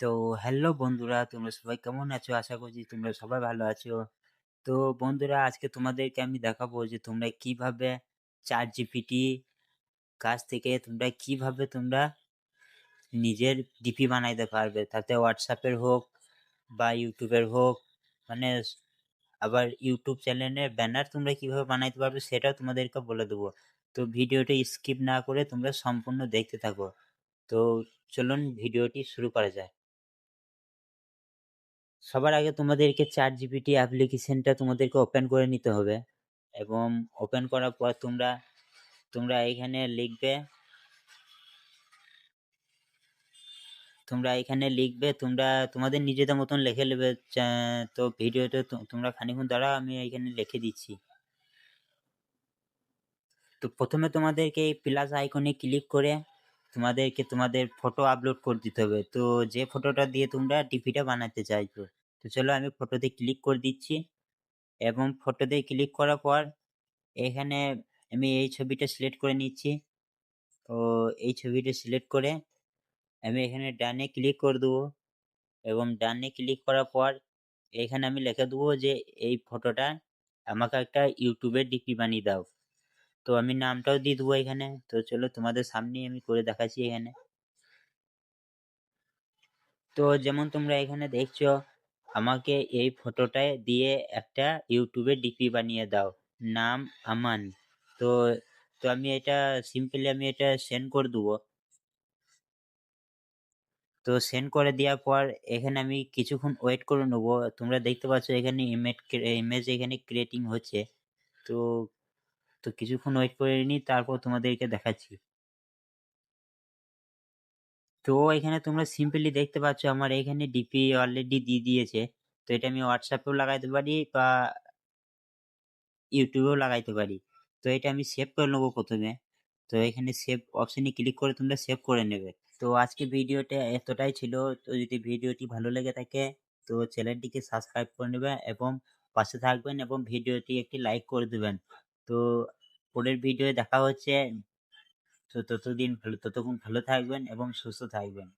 তো হ্যালো বন্ধুরা, তোমরা সবাই কেমন আছো? আশা করছি তোমরা সবাই ভালো আছো। তো বন্ধুরা আজকে তোমাদেরকে আমি দেখাবো যে তোমরা কীভাবে ChatGPT কাছ থেকে তোমরা কীভাবে তোমরা নিজের ডিপি বানাইতে পারবে। তাতে হোয়াটসঅ্যাপের হোক বা ইউটিউবের হোক মানে আবার ইউটিউব চ্যানেলের ব্যানার তোমরা কীভাবে বানাইতে পারবে সেটাও তোমাদেরকে বলে দেবো। তো ভিডিওটা স্কিপ না করে তোমরা সম্পূর্ণ দেখতে থাকো। তো চলুন ভিডিওটি শুরু করা যাক। সবার আগে তোমাদেরকে ChatGPT অ্যাপ্লিকেশনটা তোমাদেরকে ওপেন করে নিতে হবে এবং ওপেন করার পর তোমরা তোমরা এখানে লিখবে, তোমরা এখানে লিখবে, তোমরা, তোমাদের নিজেদের মতন লিখে নেবে তো ভিডিওটা তোমরা খানিকক্ষণ দ্বারা আমি এখানে লিখে দিচ্ছি। তো প্রথমে তোমাদেরকে এই প্লাস আইকনে ক্লিক করে তোমাদেরকে তোমাদের ফটো আপলোড করে দিতে হবে। তো যে ফটোটা দিয়ে তোমরা ডিপিটা বানাতে চাইছো। তো চলো আমি ফটোতে ক্লিক করে দিচ্ছি এবং ফটোতে ক্লিক করার পর এখানে আমি এই ছবিটা সিলেক্ট করে নিচ্ছি। তো এই ছবিটা সিলেক্ট করে আমি এখানে ডানে ক্লিক করে দেবো এবং ডানে ক্লিক করার পর এখানে আমি লিখে দেবো যে এই ফটোটা আমাকে একটা ইউটিউবের ডিপি বানিয়ে দাও। তো আমি নামটাও দিয়ে দেবো এখানে। তো চলো তোমাদের সামনেই আমি করে দেখাচ্ছি এখানে। তো যেমন তোমরা এখানে দেখছ, আমাকে এই ফটোটায় দিয়ে একটা এর ডিপি বানিয়ে দাও। নাম আমান। তো তো আমি এটা সিম্পলি আমি এটা সেন্ড করে দেবো। তো সেন্ড করে দেওয়ার পর এখানে আমি কিছুক্ষণ ওয়েট করে নেব। তোমরা দেখতে পাচ্ছ এখানে ইমেজ ইমেজ এখানে ক্রিয়েটিং হচ্ছে। তো তো কিছুক্ষণ ওয়েট করে নিই, তারপর তোমাদেরকে দেখাচ্ছি। তো এখানে তোমরা সিম্পলি দেখতে পাচ্ছ আমার এখানে ডিপি অলরেডি দিয়ে দিয়েছে। তো এটা আমি হোয়াটসঅ্যাপেও লাগাইতে পারি বা ইউটিউবেও লাগাইতে পারি। তো এটা আমি সেভ করে নেব প্রথমে তো এখানে সেভ অপশনে ক্লিক করে তোমরা সেভ করে নেবে। তো আজকে ভিডিওটা এতটাই ছিল। তো যদি ভিডিওটি ভালো লেগে থাকে, তো চ্যানেলটিকে সাবস্ক্রাইব করে নেবেন এবং পাশে থাকবেন এবং ভিডিওটি একটি লাইক করে দেবেন তো পরের ভিডিও দেখা হচ্ছে। তো ততদিন ভালো ততক্ষণ ভালো থাকবেন এবং সুস্থ থাকবেন।